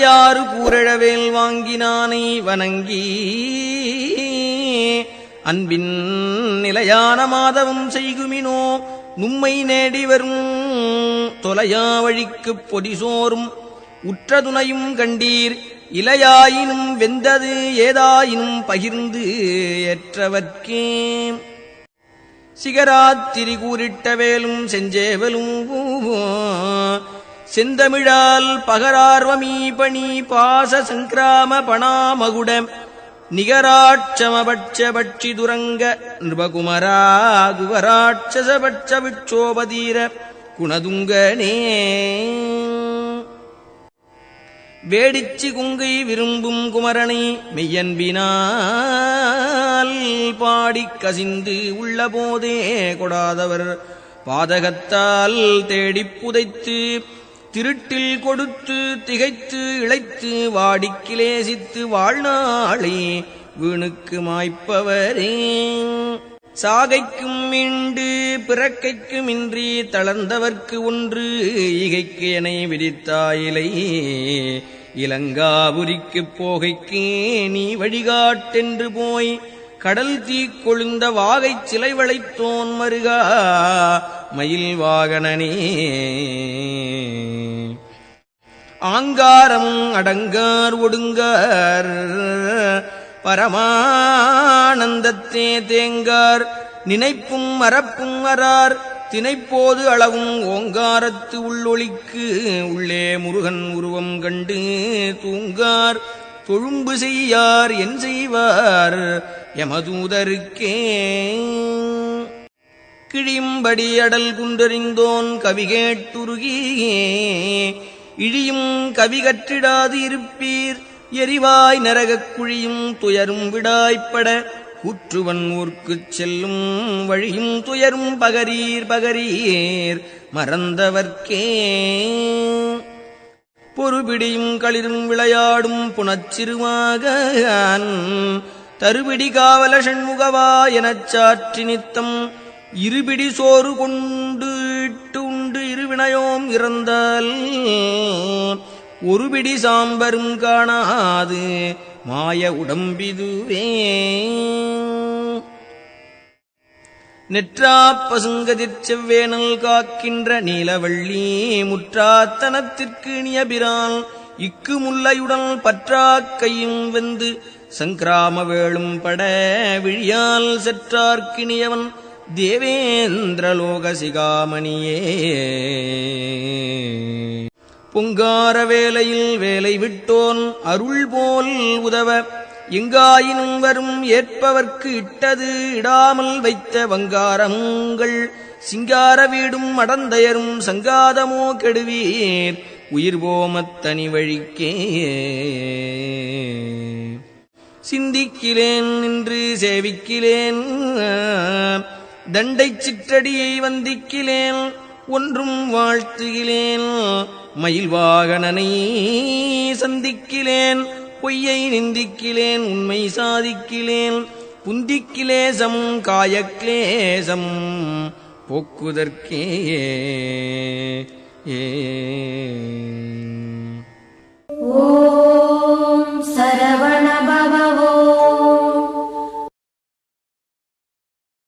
யாரு கூரழவேல் வாங்கினானை வணங்கி. அன்பின் நிலையான மாதவம் செய்குமினோ நும்மை நேடி வரும் தொலையா வழிக்குப் பொதிசோறும் உற்ற துணையும் கண்டீர் இலையாயினும் வெந்தது ஏதாயினும் பகிர்ந்து ஏற்றவர்க்கே. சிகராத்திரி கூறிட்ட வேலும் செஞ்சேவலும் செந்தமிழால் பகரார்வமீ பணி பாச சங்கிராம பணாமகுட நிகராட்சமபட்ச பட்சி துரங்க நிருபகுமரா குவராட்சசபட்ச விட்சோபதீர குணதுங்கனே. வேடிச்சி குங்கை விரும்பும் குமரனை மெய்யன்பினால் பாடிக் கசிந்து உள்ள போதே கொடாதவர். பாதகத்தால் தேடிப் புதைத்து திருட்டில் கொடுத்து திகைத்து இழைத்து வாடிக்கிலேசித்து வாழ்நாளே வீணுக்கு மாய்ப்பவரே. சாகைக்கும் மீண்டு பிறக்கைக்கும் இன்றி தளர்ந்தவர்க்கு ஒன்று இகைக்கு என விதித்தாயிலை இலங்காபுரிக்குப் போகைக்கு நீ வழிகாட்டென்று போய் கடல் தீ கொழுந்த வாகைச் சிலை வளைத்தோன் மருகா மயில் வாகனனே. ஆங்காரம் அடங்கார் ஒடுங்கார் பரமானந்தத்தே தேங்கார் நினைப்பும் மறப்பும் அறார் தினைப்போது அளவும் ஓங்காரத்து உள்ளொளிக்கு உள்ளே முருகன் உருவம் கண்டு தூங்கார். தொழும்பு செய்யார் என் செய்வார் யமதூதருக்கே. கிழியும்படி அடல் குன்றறிந்தோன் கவிகேட்டுருகியே இழியும் கவி கற்றிடாது இருப்பீர் எரிவாய் நரகக் குழியும் துயரும் விடாய்ப்பட. கூற்றுவன் ஊர்க்குச் செல்லும் வழியும் துயரும் பகரீர் பகரீர். மறந்தவர்க்கே. பொறுபிடியும் களிரும் விளையாடும் புனச்சிறுவாகன் தருபிடி காவல ஷண்முகவா எனச் சாற்றி நித்தம். இருபிடி சோறு கொண்டு இட்டு உண்டு இருவினையோம் இறந்தால். ஒருபிடி சாம்பரும் காணாது மாய உடம்பிதுவே. நெற்றா பசுங்கதிர் செவ்வேனல் காக்கின்ற நீலவள்ளி முற்றாத்தனத்திற்கு நியபிரான் இக்கு முல்லையுடன் பற்றாக்கையும் வெந்து சங்கிராம வேளும் பட விழியால் செற்றார்க்கினியவன் தேவேந்திரலோக சிகாமணியே பொங்கார வேலையில் வேலை விட்டோன் அருள் போல் உதவ எங்காயினும் வரும் ஏற்பவர்க்கு இட்டது இடாமல் வைத்த வங்காரங்கள். சிங்கார வீடும் அடந்தயரும் சங்காதமோ கெடுவீர். உயிர் போமத்தனி வழிக்கே. சிந்திக்கிலேன் நின்று சேவிக்கிலேன். தண்டைச் சிற்றடியை வந்திக்கிலேன். ஒன்றும் வாழ்த்துகிலேன். மயில் வாகனனை சந்திக்கிலேன். பொய்யை நிந்திக்கிலேன் உண்மை சாதிக்கிலேன். புந்திக்கிலேசம் காயக்லேசம் போக்குதற்கே ஏ.